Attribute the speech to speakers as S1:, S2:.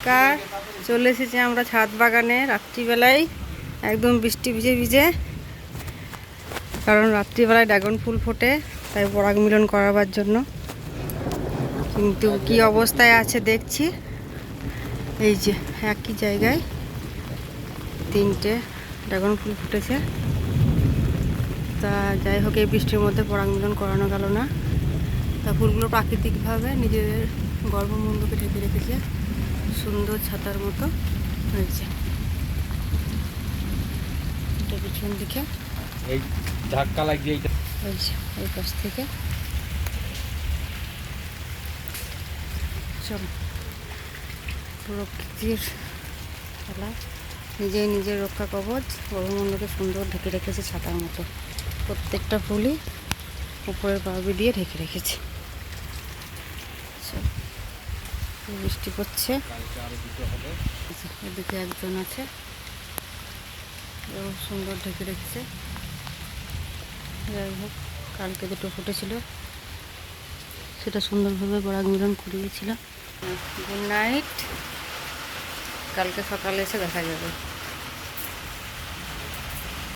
S1: কার চলে এসেছি আমরা ছাদ বাগানে রাত্রিবেলায়। একদম বৃষ্টি ভিজে ভিজে। কারণ রাত্রিবেলায় ড্রাগন ফুল ফোটে, তাই পরাগ মিলন করাবার জন্য। কিন্তু কি অবস্থায় আছে দেখছি। এই যে, একই জায়গায় তিনটে ড্রাগন ফুল ফুটেছে। তা যাই হোক, এই বৃষ্টির মধ্যে পরাগ মিলন করানো গেল না। তা ফুলগুলো প্রাকৃতিকভাবে নিজেদের গর্ভমুণ্ডকে ঢেকে রেখেছে। সুন্দর ছাতার মতো হয়েছে। এটা পিছন দিকে।
S2: এই ধাক্কা লাগিয়ে এইটা
S1: ওই এই পাশ থেকে। চল প্রকৃতির খেলা। নিজেই নিজের রক্ষা কবচ গর্ভমণ্ডকে সুন্দর ঢেকে রেখেছে ছাতার মতো। প্রত্যেকটা ফুলই উপরের পাবি দিয়ে ঢেকে রেখেছে। চল, বৃষ্টি পড়ছে এদিকে একজন আছে। সুন্দর ঢেকে রেখেছে। যাই হোক, কালকে দুটো ফুটেছিল। সেটা সুন্দরভাবে পরাগ মিলন করিয়েছিল গুড নাইট। কালকে সকালে এসে দেখা যাবে।